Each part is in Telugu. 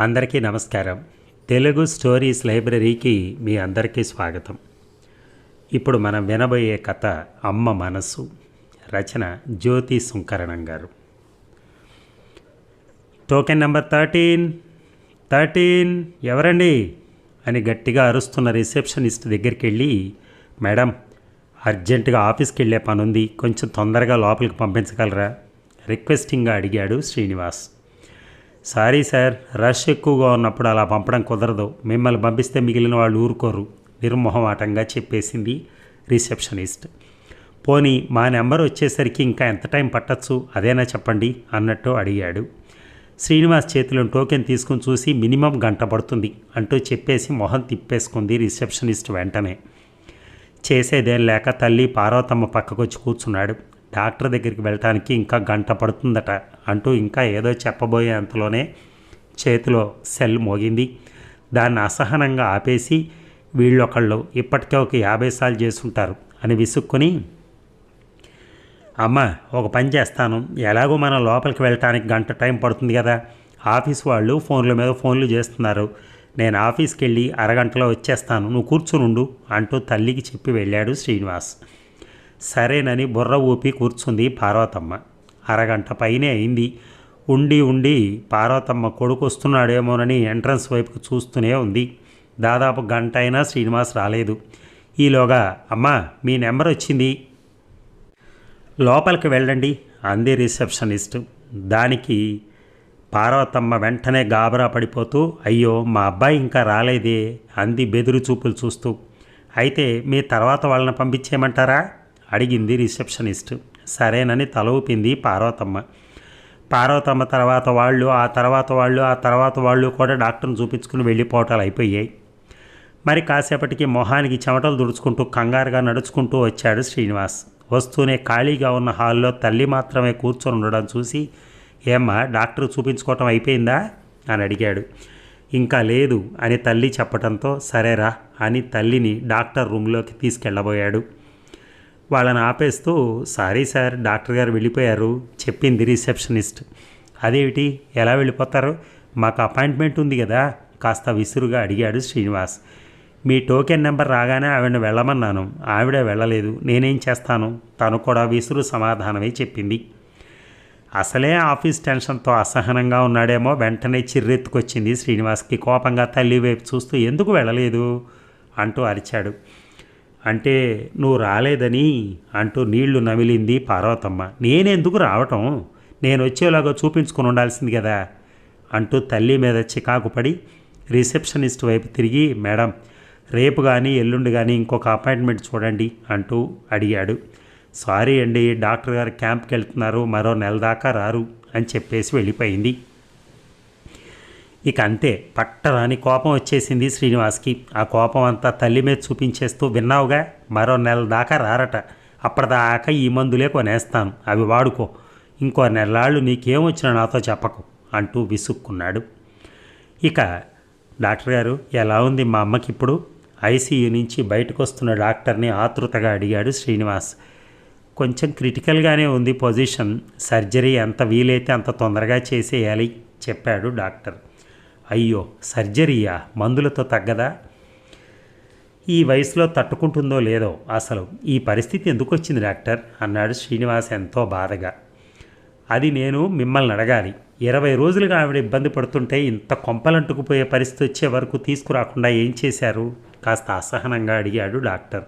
అందరికీ నమస్కారం. తెలుగు స్టోరీస్ లైబ్రరీకి మీ అందరికీ స్వాగతం. ఇప్పుడు మనం వినబోయే కథ అమ్మ మనసు రచన జ్యోతి సుంకరణం గారు. టోకెన్ నెంబర్ థర్టీన్ థర్టీన్ ఎవరండి? అని గట్టిగా అరుస్తున్న రిసెప్షనిస్ట్ దగ్గరికి వెళ్ళి మేడం అర్జెంటుగా ఆఫీస్కి వెళ్ళే పని ఉంది కొంచెం తొందరగా లోపలికి పంపించగలరా? రిక్వెస్టింగ్గా అడిగాడు శ్రీనివాస్. సారీ సార్ రష్ ఎక్కువగా ఉన్నప్పుడు అలా పంపడం కుదరదు. మిమ్మల్ని పంపిస్తే మిగిలిన వాళ్ళు ఊరుకోరు. నిర్మోహమాటంగా చెప్పేసింది రిసెప్షనిస్ట్. పోనీ మా నెంబర్ వచ్చేసరికి ఇంకా ఎంత టైం పట్టచ్చు? అదేనా చెప్పండి అన్నట్టు అడిగాడు. శ్రీనివాస్ చేతిలో టోకెన్ తీసుకుని చూసి మినిమం గంట పడుతుంది అంటూ చెప్పేసి మొహం తిప్పేసుకుంది రిసెప్షనిస్ట్ వెంటనే. చేసేదేం లేక తల్లి పార్వతమ్మ పక్కకొచ్చి కూర్చున్నాడు. డాక్టర్ దగ్గరికి వెళ్ళటానికి ఇంకా గంట పడుతుందట అంటూ ఇంకా ఏదో చెప్పబోయే అంతలోనే చేతిలో సెల్ మోగింది. దాన్ని అసహనంగా ఆపేసి వీళ్ళొకళ్ళు ఇప్పటికే ఒక యాభై సార్లు చేసుంటారు అని విసుక్కుని అమ్మ ఒక పని చేస్తాను. ఎలాగో మనం లోపలికి వెళ్ళటానికి గంట టైం పడుతుంది కదా. ఆఫీస్ వాళ్ళు ఫోన్ల మీద ఫోన్లు చేస్తున్నారు. నేను ఆఫీస్కి వెళ్ళి అరగంటలో వచ్చేస్తాను. నువ్వు కూర్చునుండు అంటూ తల్లికి చెప్పి వెళ్ళాడు శ్రీనివాస్. సరేనని బుర్ర ఊపి కూర్చుంది పార్వతమ్మ. అరగంట పైనే అయింది. ఉండి ఉండి పార్వతమ్మ కొడుకు వస్తున్నాడేమోనని ఎంట్రన్స్ వైపుకు చూస్తూనే ఉంది. దాదాపు గంట అయినా శ్రీనివాస్ రాలేదు. ఈలోగా అమ్మా మీ నెంబర్ వచ్చింది. లోపలికి వెళ్ళండి అంది రిసెప్షనిస్ట్. దానికి పార్వతమ్మ వెంటనే గాబరా పడిపోతూ అయ్యో మా అబ్బాయి ఇంకా రాలేదే అంది బెదురు చూపులు చూస్తూ. అయితే మీ తర్వాత వాళ్ళని పంపించేయమంటారా? అడిగింది రిసెప్షనిస్ట్. సరేనని తల ఊపింది పార్వతమ్మ. పార్వతమ్మ తర్వాత వాళ్ళు ఆ తర్వాత వాళ్ళు ఆ తర్వాత వాళ్ళు కూడా డాక్టర్ని చూపించుకుని వెళ్ళిపోవటాలు అయిపోయాయి. మరి కాసేపటికి మొహానికి చెమటలు దుడుచుకుంటూ కంగారుగా నడుచుకుంటూ వచ్చాడు శ్రీనివాస్. వస్తూనే ఖాళీగా ఉన్న హాల్లో తల్లి మాత్రమే కూర్చొని ఉండడం చూసి ఏమ్మా డాక్టర్ చూపించుకోవటం అయిపోయిందా? అని అడిగాడు. ఇంకా లేదు అని తల్లి చెప్పడంతో సరేరా అని తల్లిని డాక్టర్ రూమ్లోకి తీసుకెళ్ళబోయాడు. వాళ్ళని ఆపేస్తూ సారీ సార్ డాక్టర్ గారు వెళ్ళిపోయారు చెప్పింది రిసెప్షనిస్ట్. అదేమిటి? ఎలా వెళ్ళిపోతారు? మాకు అపాయింట్మెంట్ ఉంది కదా కాస్త విసురుగా అడిగాడు శ్రీనివాస్. మీ టోకెన్ నెంబర్ రాగానే ఆవిడని వెళ్ళమన్నాను. ఆవిడ వెళ్ళలేదు. నేనేం చేస్తాను? తను కూడా విసురు సమాధానమే చెప్పింది. అసలే ఆఫీస్ టెన్షన్తో అసహనంగా ఉన్నాడేమో వెంటనే చిర్రెత్తుకొచ్చింది శ్రీనివాస్కి కోపంగా తల్లి వైపు చూస్తూ ఎందుకు వెళ్ళలేదు? అంటూ అరిచాడు. అంటే నువ్వు రాలేదని అంటూ నీళ్ళు నమిలింది పార్వతమ్మ. నేనెందుకు రావటం? నేను వచ్చేలాగా చూపించుకుని ఉండాల్సింది కదా అంటూ తల్లి మీద చికాకు పడి రిసెప్షనిస్ట్ వైపు తిరిగి మేడం రేపు కానీ ఎల్లుండి కానీ ఇంకొక అపాయింట్మెంట్ చూడండి అంటూ అడిగాడు. సారీ అండి డాక్టర్ గారు క్యాంప్కి వెళ్తున్నారు మరో నెల దాకా రారు అని చెప్పేసి వెళ్ళిపోయింది. ఇక అంతే. పట్టరాని కోపం వచ్చేసింది శ్రీనివాస్కి. ఆ కోపం అంతా తల్లి మీద చూపించేస్తూ విన్నావుగా? మరో నెల దాకా రారట. అప్పటిదాకా ఈ మందులే కొనేస్తాను. అవి వాడుకో. ఇంకో నెలాళ్ళు నీకేమొచ్చినా నాతో చెప్పకు అంటూ విసుక్కున్నాడు. ఇక డాక్టర్ గారు ఎలా ఉంది మా అమ్మకి ఇప్పుడు? ఐసీయూ నుంచి బయటకు వస్తున్న డాక్టర్ని ఆతృతగా అడిగాడు శ్రీనివాస్. కొంచెం క్రిటికల్గానే ఉంది పొజిషన్. సర్జరీ ఎంత వీలైతే అంత తొందరగా చేసేయాలి చెప్పాడు డాక్టర్. అయ్యో సర్జరీయా? మందులతో తగ్గదా? ఈ వయసులో తట్టుకుంటుందో లేదో అసలు ఈ పరిస్థితి ఎందుకు వచ్చింది డాక్టర్? అన్నాడు శ్రీనివాస్ ఎంతో బాధగా. అది నేను మిమ్మల్ని అడగాలి. ఇరవై రోజులుగా ఆవిడ ఇబ్బంది పడుతుంటే ఇంత కొంపలంటుకుపోయే పరిస్థితి వచ్చే వరకు తీసుకురాకుండా ఏం చేశారు? కాస్త అసహనంగా అడిగాడు డాక్టర్.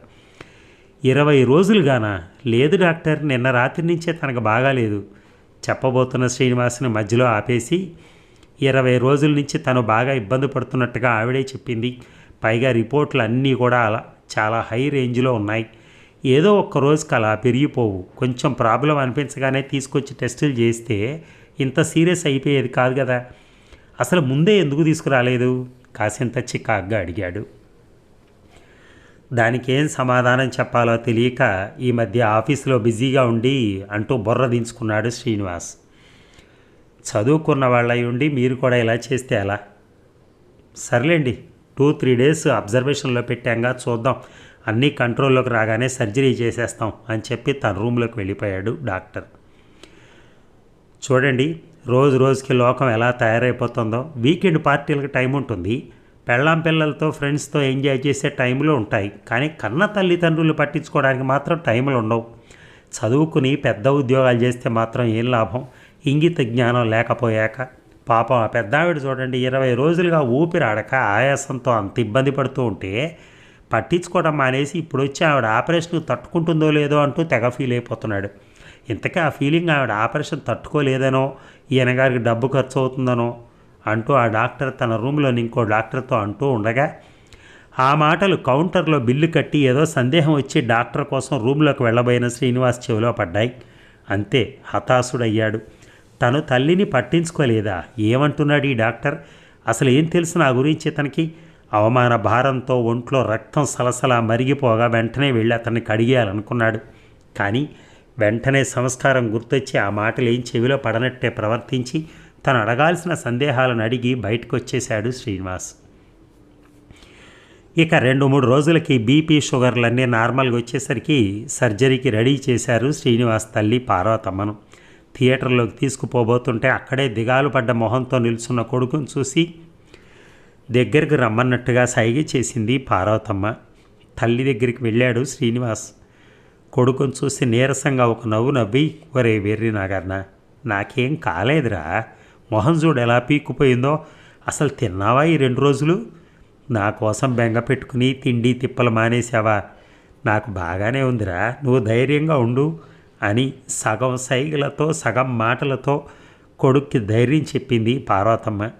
ఇరవై రోజులుగానా? లేదు డాక్టర్ నిన్న రాత్రి నుంచే తనకు బాగాలేదు. చెప్పబోతున్న శ్రీనివాసుని మధ్యలో ఆపేసి ఇరవై రోజుల నుంచి తను బాగా ఇబ్బంది పడుతున్నట్టుగా ఆవిడే చెప్పింది. పైగా రిపోర్ట్లు అన్నీ కూడా అలా చాలా హై రేంజ్లో ఉన్నాయి. ఏదో ఒక్క రోజుకి అలా పెరిగిపోవు. కొంచెం ప్రాబ్లం అనిపించగానే తీసుకొచ్చి టెస్టులు చేస్తే ఇంత సీరియస్ అయిపోయేది కాదు కదా. అసలు ముందే ఎందుకు తీసుకురాలేదు? కాసింత చికాగ్గా అడిగాడు. దానికి ఏం సమాధానం చెప్పాలో తెలియక ఈ మధ్య ఆఫీసులో బిజీగా ఉండి అంటూ బుర్ర దించుకున్నాడు శ్రీనివాస్. చదువుకున్న వాళ్ళై ఉండి మీరు కూడా ఇలా చేస్తే ఎలా? సర్లేండి టూ త్రీ డేస్ అబ్జర్వేషన్లో పెట్టాంగా చూద్దాం. అన్నీ కంట్రోల్లోకి రాగానే సర్జరీ చేసేస్తాం అని చెప్పి తన రూమ్లోకి వెళ్ళిపోయాడు డాక్టర్. చూడండి రోజు రోజుకి లోకం ఎలా తయారైపోతుందో. వీకెండ్ పార్టీలకు టైం ఉంటుంది. పెళ్ళాం పిల్లలతో ఫ్రెండ్స్తో ఎంజాయ్ చేసే టైంలో ఉంటాయి. కానీ కన్న తల్లిదండ్రులు పట్టించుకోవడానికి మాత్రం టైంలు ఉండవు చదువుకుని పెద్ద ఉద్యోగాలు చేస్తే మాత్రం ఏం లాభం? ఇంగిత జ్ఞానం లేకపోయాక పాపం ఆ పెద్దావిడ చూడండి ఇరవై రోజులుగా ఊపిరాడక ఆయాసంతో అంత ఇబ్బంది పడుతూ ఉంటే పట్టించుకోవడం మానేసి ఇప్పుడు వచ్చి ఆవిడ ఆపరేషన్ తట్టుకుంటుందో లేదో అంటూ తెగ ఫీల్ అయిపోతున్నాడు. ఇంతకీ ఆ ఫీలింగ్ ఆవిడ ఆపరేషన్ తట్టుకోలేదనో ఈయన గారికి డబ్బు ఖర్చు అవుతుందనో అంటూ ఆ డాక్టర్ తన రూమ్లోని ఇంకో డాక్టర్తో అంటూ ఉండగా ఆ మాటలు కౌంటర్లో బిల్లు కట్టి ఏదో సందేహం వచ్చి డాక్టర్ కోసం రూమ్లోకి వెళ్ళబోయిన శ్రీనివాస్ చెవిలో పడ్డాయి. అంతే హతాశుడయ్యాడు. తను తల్లిని పట్టించుకోలేదా? ఏమంటున్నాడు ఈ డాక్టర్? అసలు ఏం తెలుసు నా గురించి అతనికి అవమాన భారంతో ఒంట్లో రక్తం సలసలా మరిగిపోగా వెంటనే వెళ్ళి అతన్ని కడిగేయాలనుకున్నాడు. కానీ వెంటనే సంస్కారం గుర్తొచ్చి ఆ మాటలు ఏం చెవిలో పడనట్టే ప్రవర్తించి తను అడగాల్సిన సందేహాలను అడిగి బయటకు వచ్చేశాడు శ్రీనివాస్. ఇక రెండు మూడు రోజులకి బీపీ షుగర్లన్నీ నార్మల్గా వచ్చేసరికి సర్జరీకి రెడీ చేశారు శ్రీనివాస్ తల్లి పార్వతమ్మను. థియేటర్లోకి తీసుకుపోబోతుంటే అక్కడే దిగాలు పడ్డ మొహంతో నిల్చున్న కొడుకును చూసి దగ్గరికి రమ్మన్నట్టుగా సైగ చేసింది పార్వతమ్మ. తల్లి దగ్గరికి వెళ్ళాడు శ్రీనివాస్. కొడుకును చూసి నీరసంగా ఒక నవ్వు నవ్వి ఒరే వెర్రి నాగార్న నాకేం కాలేదురా. మొహం చూడు ఎలా పీక్కుపోయిందో. అసలు తిన్నావా ఈ రెండు రోజులు? నా కోసం బెంగ పెట్టుకుని తిండి తిప్పలు మానేసావా నాకు బాగానే ఉందిరా. నువ్వు ధైర్యంగా ఉండు. అని సగం సైగలతో సగం మాటలతో కొడుక్కి ధైర్యం చెప్పింది పార్వతమ్మ.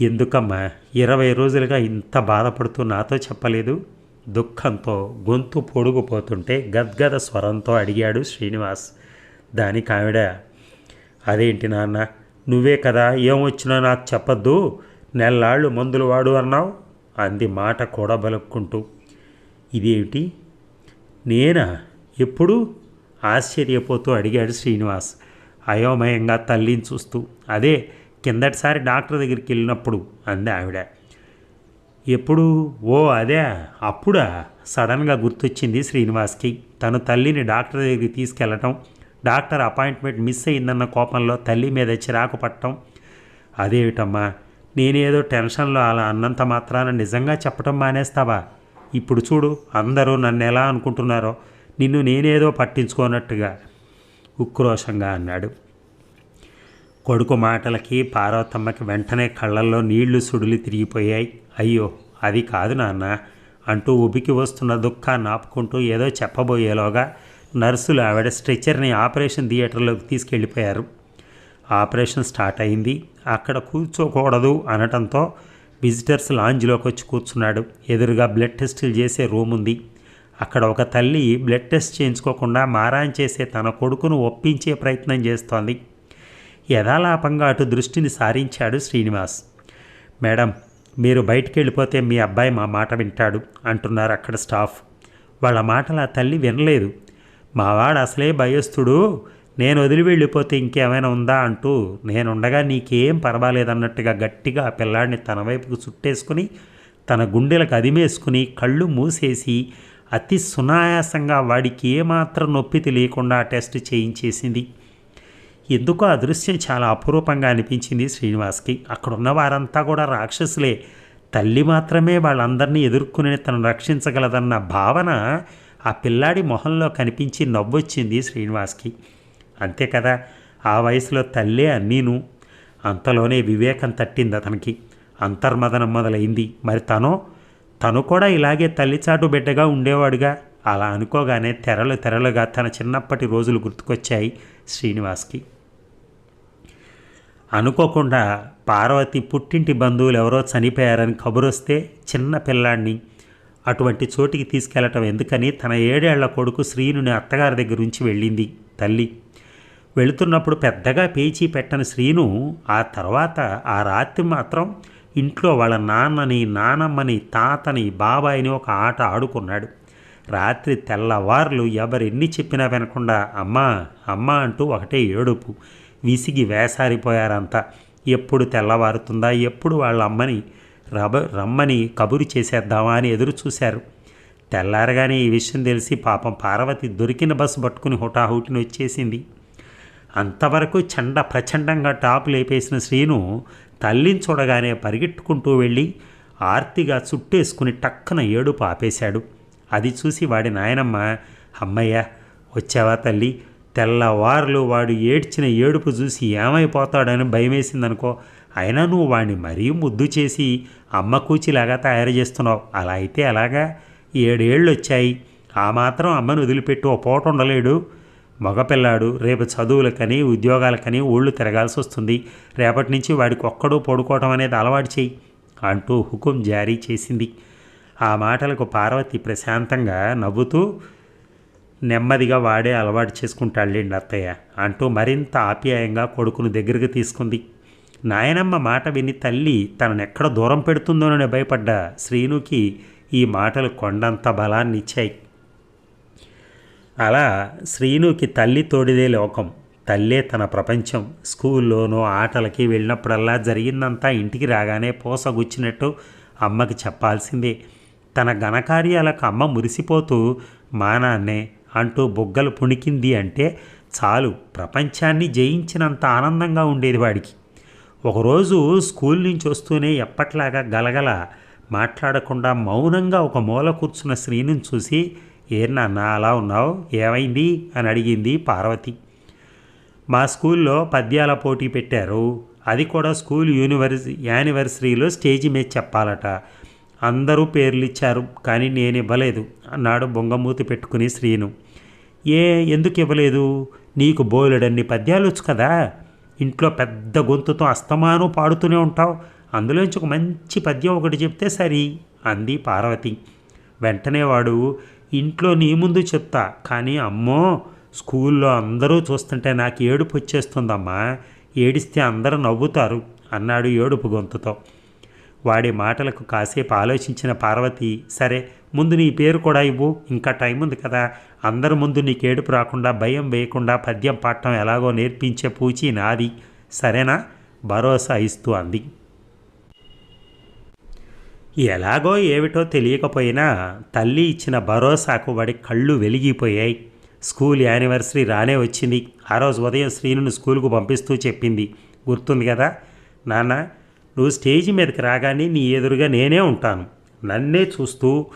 ఎందుకమ్మా ఇరవై రోజులుగా ఇంత బాధపడుతూ నాతో చెప్పలేదు? దుఃఖంతో గొంతు పొడుగుపోతుంటే గద్గద స్వరంతో అడిగాడు శ్రీనివాస్. దానికి ఆవిడ అదేంటి నాన్న నువ్వే కదా ఏమొచ్చినా నాకు చెప్పద్దు? నెల్లాళ్ళు మందులు వాడు అన్నావు? అంది మాట కూడా బలుక్కుంటూ ఇదేమిటి నేనా? ఎప్పుడు? ఆశ్చర్యపోతూ అడిగాడు శ్రీనివాస్. అయోమయంగా తల్లిని చూస్తూ అదే కిందటిసారి డాక్టర్ దగ్గరికి వెళ్ళినప్పుడు అంది ఆవిడ. ఎప్పుడు? ఓ అదే అప్పుడా? సడన్గా గుర్తొచ్చింది శ్రీనివాస్కి. తన తల్లిని డాక్టర్ దగ్గరికి తీసుకెళ్ళటం డాక్టర్ అపాయింట్మెంట్ మిస్ అయిందన్న కోపంలో తల్లి మీద చిరాకు పట్టడం అదేమిటమ్మా నేనేదో టెన్షన్లో అలా అన్నంత మాత్రాన నిజంగా చెప్పటం మానేస్తావా? ఇప్పుడు చూడు అందరూ నన్ను ఎలా అనుకుంటున్నారో. నిన్ను నేనేదో పట్టించుకోనట్టుగా ఉక్రోషంగా అన్నాడు. కొడుకు మాటలకి పార్వతమ్మకి వెంటనే కళ్ళల్లో నీళ్ళు సుడులు తిరిగిపోయాయి. అయ్యో అది కాదు నాన్న అంటూ ఉబికి వస్తున్న దుఃఖాన్ని ఆపుకుంటూ ఏదో చెప్పబోయేలోగా నర్సులు ఆవిడ స్ట్రెచ్చర్ని ఆపరేషన్ థియేటర్లోకి తీసుకెళ్ళిపోయారు. ఆపరేషన్ స్టార్ట్ అయింది. అక్కడ కూర్చోకూడదు అనటంతో విజిటర్స్ లాంజ్లోకి వచ్చి కూర్చున్నాడు. ఎదురుగా బ్లడ్ టెస్టులు చేసే రూమ్ ఉంది అక్కడ ఒక తల్లి బ్లడ్ టెస్ట్ చేయించుకోకుండా మారాయం చేసే తన కొడుకును ఒప్పించే ప్రయత్నం చేస్తోంది. యథాలాపంగా అటు దృష్టిని సారించాడు శ్రీనివాస్. మేడం మీరు బయటికి వెళ్ళిపోతే మీ అబ్బాయి మా మాట వింటాడు అంటున్నారు అక్కడ స్టాఫ్. వాళ్ళ మాటలు ఆ తల్లి వినలేదు. మావాడు అసలే భయస్థుడు నేను వదిలి వెళ్ళిపోతే ఇంకేమైనా ఉందా అంటూ నేనుండగా నీకేం పర్వాలేదన్నట్టుగా గట్టిగా ఆ పిల్లాడిని తన వైపుకు చుట్టేసుకుని తన గుండెలకు అదిమేసుకుని కళ్ళు మూసేసి అతి సునాయాసంగా వాడికి ఏమాత్రం నొప్పి తెలియకుండా టెస్ట్ చేయించేసింది. ఎందుకో ఆ దృశ్యం చాలా అపురూపంగా అనిపించింది శ్రీనివాస్కి. అక్కడున్న వారంతా కూడా రాక్షసులే. తల్లి మాత్రమే వాళ్ళందరినీ ఎదుర్కొనే తను రక్షించగలదన్న భావన ఆ పిల్లాడి మొహంలో కనిపించి నవ్వొచ్చింది శ్రీనివాస్కి. అంతే కదా ఆ వయసులో తల్లే అన్నీను. అంతలోనే వివేకం తట్టింది అతనికి. అంతర్మదనం మొదలైంది. మరి తనో తను కూడా ఇలాగే తల్లిచాటు బిడ్డగా ఉండేవాడుగా. అలా అనుకోగానే తెరలు తెరలుగా తన చిన్నప్పటి రోజులు గుర్తుకొచ్చాయి శ్రీనివాస్కి. అనుకోకుండా పార్వతి పుట్టింటి బంధువులు ఎవరో చనిపోయారని కబురొస్తే చిన్న పిల్లాడిని అటువంటి చోటికి తీసుకెళ్ళటం ఎందుకని తన ఏడేళ్ళ కొడుకు శ్రీనుని అత్తగారి దగ్గర నుంచి వెళ్ళింది తల్లి. వెళుతున్నప్పుడు పెద్దగా పేచీ పెట్టని శ్రీను ఆ తర్వాత ఆ రాత్రి మాత్రం ఇంట్లో వాళ్ళ నాన్నని నానమ్మని తాతని బాబాయిని ఒక ఆట ఆడుకున్నాడు. రాత్రి తెల్లవార్లు ఎవరెన్ని చెప్పినా వినకుండా అమ్మా అమ్మా అంటూ ఒకటే ఏడుపు. విసిగి వేసారిపోయారంతా. ఎప్పుడు తెల్లవారుతుందా ఎప్పుడు వాళ్ళ అమ్మని రబ రమ్మని కబురు చేసేద్దామా అని ఎదురు చూశారు తెల్లారగానే ఈ విషయం తెలిసి పాపం పార్వతి దొరికిన బస్సు పట్టుకుని హుటాహుటిని వచ్చేసింది. అంతవరకు చండ ప్రచండంగా టాపు లేపేసిన శ్రీను తల్లిని చూడగానే పరిగెట్టుకుంటూ వెళ్ళి ఆర్తిగా చుట్టేసుకుని టక్కన ఏడుపు ఆపేశాడు. అది చూసి వాడి నాయనమ్మ అమ్మయ్య వచ్చావా తల్లి? తెల్లవారులు వాడు ఏడ్చిన ఏడుపు చూసి ఏమైపోతాడని భయమేసిందనుకో అయినా నువ్వు వాడిని మరీ ముద్దు చేసి అమ్మ కూచిలాగా తయారు చేస్తున్నావు. అలా అయితే ఎలాగా? ఏడేళ్ళు వచ్చాయి ఆ మాత్రం అమ్మను వదిలిపెట్టి ఓ పూట ఉండలేడు. మగపిల్లాడు రేపు చదువులకని ఉద్యోగాలకని ఊళ్ళు తిరగాల్సి వస్తుంది. రేపటి నుంచి వాడికి ఒక్కడూ పడుకోవటం అనేది అలవాటు చేయి అంటూ హుకుం జారీ చేసింది. ఆ మాటలకు పార్వతి ప్రశాంతంగా నవ్వుతూ నెమ్మదిగా వాడే అలవాటు చేసుకుంటాళ్ళండి అత్తయ్య అంటూ మరింత ఆప్యాయంగా కొడుకును దగ్గరికి తీసుకుంది. నాయనమ్మ మాట విని తల్లి తననెక్కడ దూరం పెడుతుందోనని భయపడ్డ శ్రీనుకి ఈ మాటలు కొండంత బలాన్ని ఇచ్చాయి అలా శ్రీనుకి తల్లి తోడిదే లోకం. తల్లే తన ప్రపంచం. స్కూల్లోనూ ఆటలకి వెళ్ళినప్పుడల్లా జరిగిందంతా ఇంటికి రాగానే పోసగుచ్చినట్టు అమ్మకి చెప్పాల్సిందే. తన ఘనకార్యాలకు అమ్మ మురిసిపోతూ మానాన్నే అంటూ బుగ్గలు పుణికింది అంటే చాలు. ప్రపంచాన్ని జయించినంత ఆనందంగా ఉండేది వాడికి. ఒకరోజు స్కూల్ నుంచి వస్తూనే ఎప్పట్లాగా గలగల మాట్లాడకుండా మౌనంగా ఒక మూల కూర్చున్న శ్రీను చూసి ఏ నాన్న అలా ఉన్నావు? ఏమైంది? అని అడిగింది పార్వతి. మా స్కూల్లో పద్యాల పోటీ పెట్టారు. అది కూడా స్కూల్ యూనివర్సి యానివర్సరీలో స్టేజి మీద చెప్పాలట. అందరూ పేర్లు ఇచ్చారు కానీ నేను ఇవ్వలేదు అన్నాడు బొంగమూతి పెట్టుకుని శ్రీను. ఏ ఎందుకు ఇవ్వలేదు? నీకు బోలెడన్ని పద్యాలు వచ్చు కదా. ఇంట్లో పెద్ద గొంతుతో అస్తమానం పాడుతూనే ఉంటావు. అందులోంచి ఒక మంచి పద్యం ఒకటి చెప్తే సరి అంది పార్వతి. వెంటనే వాడు ఇంట్లో నీ ముందు చెప్తా. కానీ అమ్మో స్కూల్లో అందరూ చూస్తుంటే నాకు ఏడుపు వచ్చేస్తుందమ్మా. ఏడిస్తే అందరూ నవ్వుతారు అన్నాడు ఏడుపు గొంతుతో. వాడి మాటలకు కాసేపు ఆలోచించిన పార్వతి సరే ముందు నీ పేరు కూడా ఇవ్వు. ఇంకా టైం ఉంది కదా. అందరి ముందు నీకు ఏడుపు రాకుండా భయం వేయకుండా పద్యం పాడటం ఎలాగో నేర్పించే పూచి నాది. సరేనా? భరోసా ఇస్తూ అంది. ఎలాగో ఏమిటో తెలియకపోయినా తల్లి ఇచ్చిన భరోసాకు వాడి కళ్ళు వెలిగిపోయాయి. స్కూల్ యానివర్సరీ రానే వచ్చింది. ఆ రోజు ఉదయం శ్రీనుని స్కూల్కు పంపిస్తూ చెప్పింది. గుర్తుంది కదా? నాన్న నువ్వు స్టేజ్ మీదకి రాగానే నీ ఎదురుగా నేనే ఉంటాను. నన్నే చూస్తూ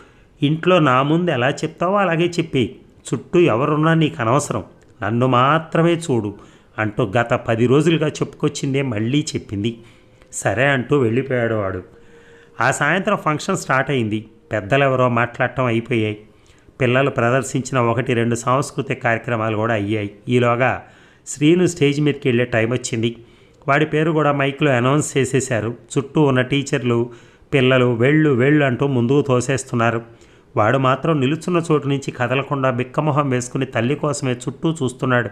ఇంట్లో నా ముందు ఎలా చెప్తావో అలాగే చెప్పి చుట్టూ ఎవరున్నా నీకు అనవసరం. నన్ను మాత్రమే చూడు అంటూ గత పది రోజులుగా చెప్పుకొచ్చిందే మళ్ళీ చెప్పింది. సరే అంటూ వెళ్ళిపోయాడు వాడు. ఆ సాయంత్రం ఫంక్షన్ స్టార్ట్ అయింది. పెద్దలెవరో మాట్లాడటం అయిపోయాయి. పిల్లలు ప్రదర్శించిన ఒకటి రెండు సాంస్కృతిక కార్యక్రమాలు కూడా అయ్యాయి. ఈలోగా శ్రీను స్టేజ్ మీదకి వెళ్ళే టైం వచ్చింది. వాడి పేరు కూడా మైక్లో అనౌన్స్ చేసేశారు. చుట్టూ ఉన్న టీచర్లు పిల్లలు వెళ్ళు వెళ్ళు అంటూ ముందుకు తోసేస్తున్నారు. వాడు మాత్రం నిలుచున్న చోటు నుంచి కదలకుండా బిక్కమొహం వేసుకుని తల్లి కోసమే చుట్టూ చూస్తున్నాడు.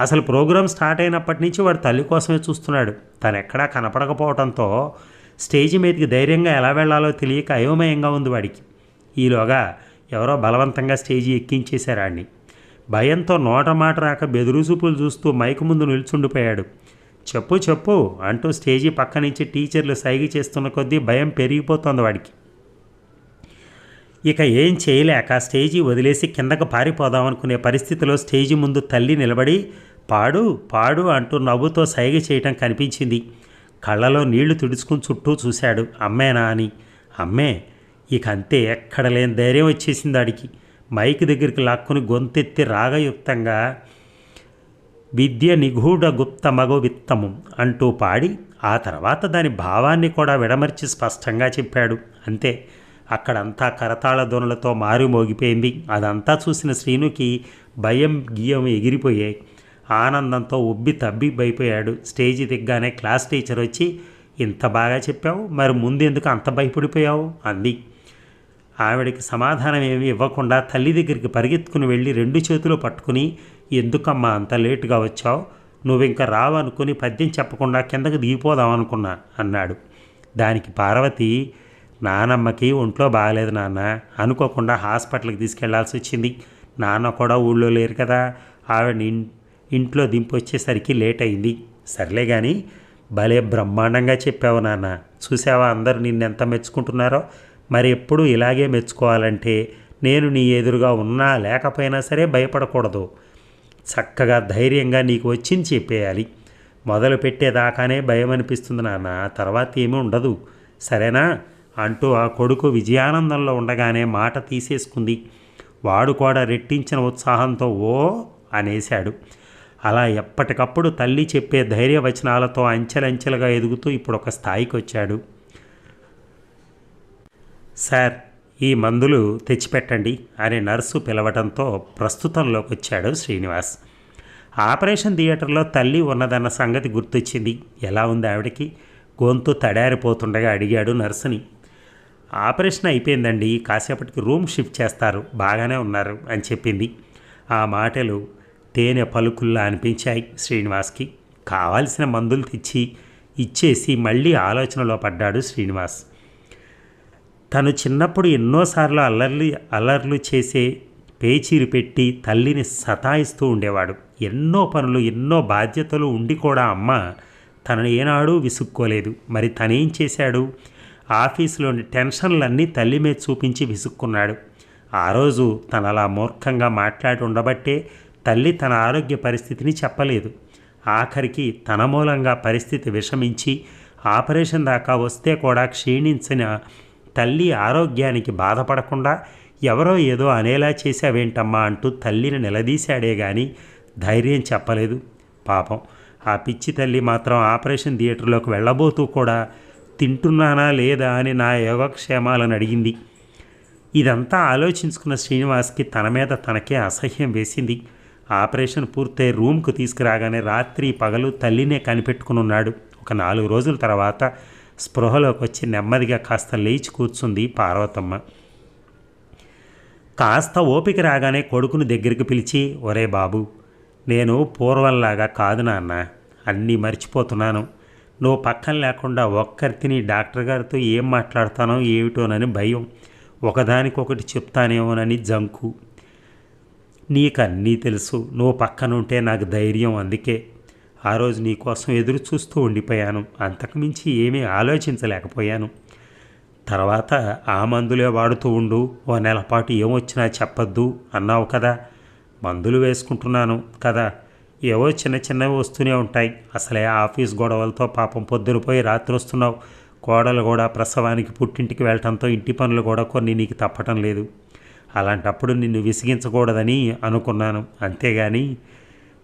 అసలు ప్రోగ్రాం స్టార్ట్ అయినప్పటి నుంచి వాడు తల్లి కోసమే చూస్తున్నాడు. తను ఎక్కడా కనపడకపోవడంతో స్టేజి మీదకి ధైర్యంగా ఎలా వెళ్ళాలో తెలియక అయోమయంగా ఉంది వాడికి. ఈలోగా ఎవరో బలవంతంగా స్టేజీ ఎక్కించేశారు ఆడిని. భయంతో నోట మాట రాక బెదురుసూపులు చూస్తూ మైకు ముందు నిల్చుండిపోయాడు. చెప్పు చెప్పు అంటూ స్టేజీ పక్క నుంచి టీచర్లు సైగ చేస్తున్న కొద్దీ భయం పెరిగిపోతోంది వాడికి. ఇక ఏం చేయలేక స్టేజీ వదిలేసి కిందకు పారిపోదామనుకునే పరిస్థితిలో స్టేజీ ముందు తల్లి నిలబడి పాడు పాడు అంటూ నవ్వుతో సైగ చేయటం కనిపించింది. కళ్ళలో నీళ్ళు తుడుచుకుని చుట్టూ చూశాడు. అమ్మేనా అని అమ్మే ఇక అంతే ఎక్కడ లేని ధైర్యం వచ్చేసింది ఆడికి. మైక్ దగ్గరికి లాక్కుని గొంతెత్తి రాగయుక్తంగా విద్య నిగూఢ గుప్త మగో విత్తము అంటూ పాడి ఆ తర్వాత దాని భావాన్ని కూడా విడమర్చి స్పష్టంగా చెప్పాడు. అంతే అక్కడంతా కరతాళ ధ్వనులతో మారు మోగిపోయింది అదంతా చూసిన శ్రీనుకి భయం గియం ఎగిరిపోయాయి. ఆనందంతో ఉబ్బి తబ్బిబ్బైపోయాడు స్టేజి దిగ్గానే క్లాస్ టీచర్ వచ్చి ఇంత బాగా చెప్పావు మరి ముందెందుకు అంత భయపడిపోయావు? అంది. ఆవిడకి సమాధానం ఏమి ఇవ్వకుండా తల్లి దగ్గరికి పరిగెత్తుకుని వెళ్ళి రెండు చేతులు పట్టుకుని ఎందుకమ్మా అంత లేటుగా వచ్చావు? నువ్వు ఇంకా రావనుకుని పద్యం చెప్పకుండా కిందకి దిగిపోదాం అనుకున్నా అన్నాడు. దానికి పార్వతి నానమ్మకి ఒంట్లో బాగలేదు నాన్న అనుకోకుండా హాస్పిటల్కి తీసుకెళ్ళాల్సి వచ్చింది. నాన్న కూడా ఊళ్ళో లేరు కదా ఆవిడ ఇంట్లో దింపు వచ్చేసరికి లేట్ అయింది సర్లే కానీ భలే బ్రహ్మాండంగా చెప్పావు నాన్న. చూసావా అందరూ నిన్నెంత మెచ్చుకుంటున్నారో? మరి ఎప్పుడు ఇలాగే మెచ్చుకోవాలంటే నేను నీ ఎదురుగా ఉన్నా లేకపోయినా సరే భయపడకూడదు. చక్కగా ధైర్యంగా నీకు వచ్చింది చెప్పేయాలి. మొదలు పెట్టేదాకానే భయం అనిపిస్తుంది నాన్న. తర్వాత ఏమీ ఉండదు. సరేనా? అంటూ ఆ కొడుకు విజయానందంలో ఉండగానే మాట తీసేసుకుంది. వాడు కూడా రెట్టించిన ఉత్సాహంతో ఓ అనేశాడు. అలా ఎప్పటికప్పుడు తల్లి చెప్పే ధైర్యవచనాలతో అంచెలంచెలుగా ఎదుగుతూ ఇప్పుడు ఒక స్థాయికి వచ్చాడు సార్ ఈ మందులు తెచ్చిపెట్టండి అని నర్సు పిలవడంతో ప్రస్తుతంలోకి వచ్చాడు శ్రీనివాస్. ఆపరేషన్ థియేటర్లో తల్లి ఉన్నదన్న సంగతి గుర్తొచ్చింది. ఎలా ఉంది ఆవిడకి? గొంతు తడారిపోతుండగా అడిగాడు నర్సుని. ఆపరేషన్ అయిపోయిందండి. కాసేపటికి రూమ్ షిఫ్ట్ చేస్తారు. బాగానే ఉన్నారు అని చెప్పింది. ఆ మాటలు తేనె పలుకుల్లా అనిపించాయి శ్రీనివాస్కి. కావాల్సిన మందులు తెచ్చి ఇచ్చేసి మళ్ళీ ఆలోచనలో పడ్డాడు శ్రీనివాస్. తను చిన్నప్పుడు ఎన్నోసార్లు అల్లర్లు అల్లర్లు చేసే పేచీలు పెట్టి తల్లిని సతాయిస్తూ ఉండేవాడు. ఎన్నో పనులు ఎన్నో బాధ్యతలు ఉండి కూడా అమ్మ తనను ఏనాడూ విసుక్కోలేదు. మరి తనేం చేశాడు? ఆఫీసులోని టెన్షన్లన్నీ తల్లి మీద చూపించి విసుక్కున్నాడు. ఆ రోజు తనలా మూర్ఖంగా మాట్లాడి ఉండబట్టే తల్లి తన ఆరోగ్య పరిస్థితిని చెప్పలేదు. ఆఖరికి తన మూలంగా పరిస్థితి విషమించి ఆపరేషన్ దాకా వస్తే కూడా క్షీణించిన తల్లి ఆరోగ్యానికి బాధపడకుండా ఎవరో ఏదో అనేలా చేశావేంటమ్మా అంటూ తల్లిని నిలదీశాడే గాని ధైర్యం చెప్పలేదు. పాపం ఆ పిచ్చి తల్లి మాత్రం ఆపరేషన్ థియేటర్లోకి వెళ్ళబోతూ కూడా తింటున్నానా లేదా అని నా యోగక్షేమాలను అడిగింది. ఇదంతా ఆలోచించుకున్న శ్రీనివాస్కి తన మీద తనకే అసహ్యం వేసింది. ఆపరేషన్ పూర్తయి రూమ్కు తీసుకురాగానే రాత్రి పగలు తల్లినే కనిపెట్టుకుని ఉన్నాడు ఒక నాలుగు రోజుల తర్వాత స్పృహలోకి వచ్చి నెమ్మదిగా కాస్త లేచి కూర్చుంది పార్వతమ్మ. కాస్త ఓపిక రాగానే కొడుకుని దగ్గరికి పిలిచి ఒరే బాబు నేను పూర్వంలాగా కాదు నాన్న అన్నీ మర్చిపోతున్నాను. నువ్వు పక్కన లేకుండా ఒక్కరితిని డాక్టర్ గారితో ఏం మాట్లాడతానో ఏమిటోనని భయం. ఒకదానికొకటి చెప్తానేమోనని జంకు. నీకన్నీ తెలుసు. నువ్వు పక్కనుంటే నాకు ధైర్యం అందుకే. ఆ రోజు నీకోసం ఎదురు చూస్తూ ఉండిపోయాను. అంతకుమించి ఏమీ ఆలోచించలేకపోయాను. తర్వాత ఆ మందులే వాడుతూ ఉండు. ఓ నెలపాటు ఏమొచ్చినా చెప్పొద్దు అన్నావు కదా. మందులు వేసుకుంటున్నాను కదా. ఏవో చిన్న చిన్నవి వస్తూనే ఉంటాయి. అసలే ఆఫీస్ గొడవలతో పాపం పొద్దునపోయి రాత్రి వస్తున్నావు. కోడలు కూడా ప్రసవానికి పుట్టింటికి వెళ్ళటంతో ఇంటి పనులు కూడా కొన్ని నీకు తప్పటం లేదు. అలాంటప్పుడు నిన్ను విసిగించకూడదని అనుకున్నాను. అంతేగాని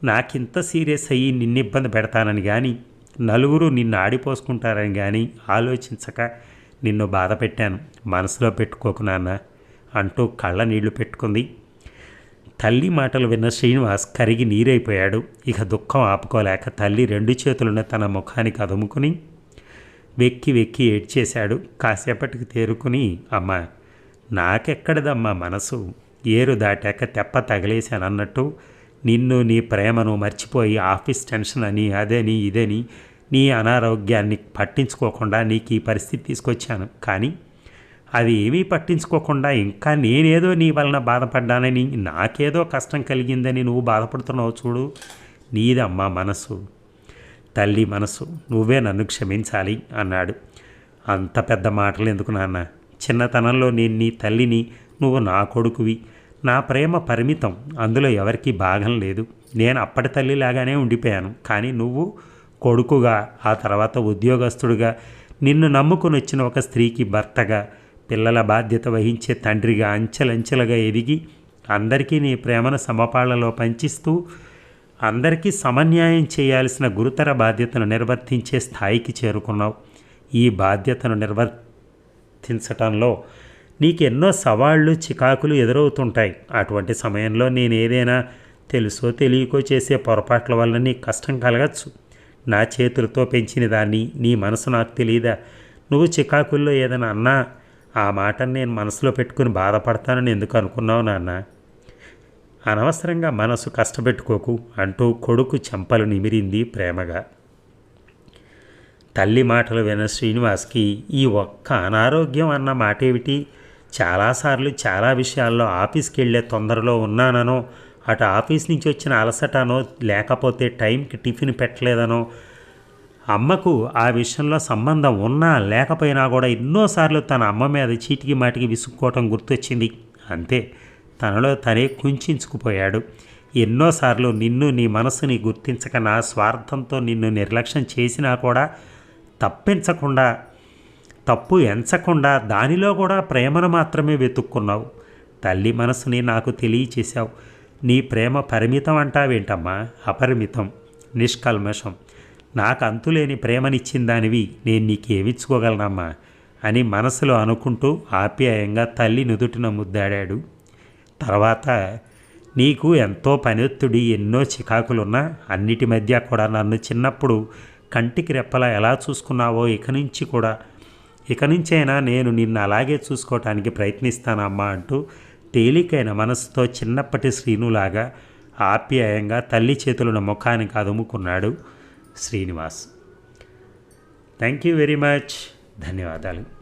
నాకింత సీరియస్ అయ్యి నిన్ను ఇబ్బంది పెడతానని కానీ నలుగురు నిన్ను ఆడిపోసుకుంటారని కానీ ఆలోచించక నిన్ను బాధ పెట్టాను. మనసులో పెట్టుకోకు నాన్న అంటూ కళ్ళ నీళ్ళు పెట్టుకుంది. తల్లి మాటలు విన్న శ్రీనివాస్ కరిగి నీరైపోయాడు. ఇక దుఃఖం ఆపుకోలేక తల్లి రెండు చేతులను తన ముఖానికి అదుముకుని వెక్కి వెక్కి ఏడ్చేశాడు. కాసేపటికి తేరుకుని అమ్మ నాకెక్కడిదమ్మా మనసు? ఏరు దాటాక తెప్ప తగిలేశానన్నట్టు. నిన్ను నీ ప్రేమను మర్చిపోయి ఆఫీస్ టెన్షన్ అని అదని ఇదని నీ అనారోగ్యాన్ని పట్టించుకోకుండా నీకు ఈ పరిస్థితి తీసుకొచ్చాను. కానీ అది ఏమీ పట్టించుకోకుండా ఇంకా నేనేదో నీ వలన బాధపడ్డానని నాకేదో కష్టం కలిగిందని నువ్వు బాధపడుతున్నావు చూడు. నీదమ్మా మనసు. తల్లి మనసు. నువ్వే నన్ను క్షమించాలి అన్నాడు. అంత పెద్ద మాటలు ఎందుకు నాన్న? చిన్నతనంలో నేను నీ తల్లిని నువ్వు నా కొడుకువి. నా ప్రేమ పరిమితం అందులో ఎవరికీ భాగం లేదు. నేను అప్పటి తల్లిలాగానే ఉండిపోయాను. కానీ నువ్వు కొడుకుగా ఆ తర్వాత ఉద్యోగస్తుడుగా నిన్ను నమ్ముకుని వచ్చిన ఒక స్త్రీకి భర్తగా పిల్లల బాధ్యత వహించే తండ్రిగా అంచెలంచెలుగా ఎదిగి అందరికీ నీ ప్రేమను సమపాళ్ళలో పంచిస్తూ అందరికీ సమన్యాయం చేయాల్సిన గురుతర బాధ్యతను నిర్వర్తించే స్థాయికి చేరుకున్నావు. ఈ బాధ్యతను నిర్వర్ నీకు నీకెన్నో సవాళ్ళు చికాకులు ఎదురవుతుంటాయి. అటువంటి సమయంలో నేను ఏదైనా తెలుసో తెలియకో చేసే పొరపాట్ల వల్ల నీకు కష్టం కలగచ్చు. నా చేతులతో పెంచిన దాన్ని నీ మనసు నాకు తెలియదా? నువ్వు చికాకుల్లో ఏదైనా అన్నా ఆ మాటను నేను మనసులో పెట్టుకుని బాధపడతానని ఎందుకు అనుకున్నావు నాన్న? అనవసరంగా మనసు కష్టపెట్టుకోకు అంటూ కొడుకు చెంపలు నిమిరింది ప్రేమగా. తల్లి మాటలు విన శ్రీనివాస్కి ఈ ఒక్క అనారోగ్యం అన్న మాటేమిటి? చాలాసార్లు చాలా విషయాల్లో ఆఫీస్కి వెళ్ళే తొందరలో ఉన్నాననో అటు ఆఫీస్ నుంచి వచ్చిన అలసటనో లేకపోతే టైంకి టిఫిన్ పెట్టలేదనో అమ్మకు ఆ విషయంలో సంబంధం ఉన్నా లేకపోయినా కూడా ఎన్నోసార్లు తన అమ్మ మీద చీటికి మాటికి విసుక్కోవటం గుర్తొచ్చింది. అంతే తనలో తనే కుంచుకుపోయాడు ఎన్నోసార్లు నిన్ను నీ మనసుని గుర్తించక నా స్వార్థంతో నిన్ను నిర్లక్ష్యం చేసినా కూడా తప్పించకుండా తప్పు ఎంచకుండా దానిలో కూడా ప్రేమను మాత్రమే వెతుక్కున్నావు. తల్లి మనసుని నాకు తెలియచేశావు. నీ ప్రేమ పరిమితం అంటావేంటమ్మా? అపరిమితం నిష్కల్మషం. నాకు అంతులేని ప్రేమనిచ్చిందానివి నేను నీకేమిచ్చుకోగలనమ్మా? అని మనసులో అనుకుంటూ ఆప్యాయంగా తల్లి నుదుటిన ముద్దాడాడు. తర్వాత నీకు ఎంతో పనెత్తుడి ఎన్నో చికాకులున్నా అన్నిటి మధ్య కూడా నన్ను చిన్నప్పుడు కంటికి రెప్పలా ఎలా చూసుకున్నావో ఇక నుంచి కూడా ఇక నుంచైనా నేను నిన్ను అలాగే చూసుకోవటానికి ప్రయత్నిస్తానమ్మా అంటూ తేలికైన మనసుతో చిన్నప్పటి శ్రీనులాగా ఆప్యాయంగా తల్లి చేతులను ముఖానికి అదుముకున్నాడు Srinivas. Thank you very much ధన్యవాదాలు.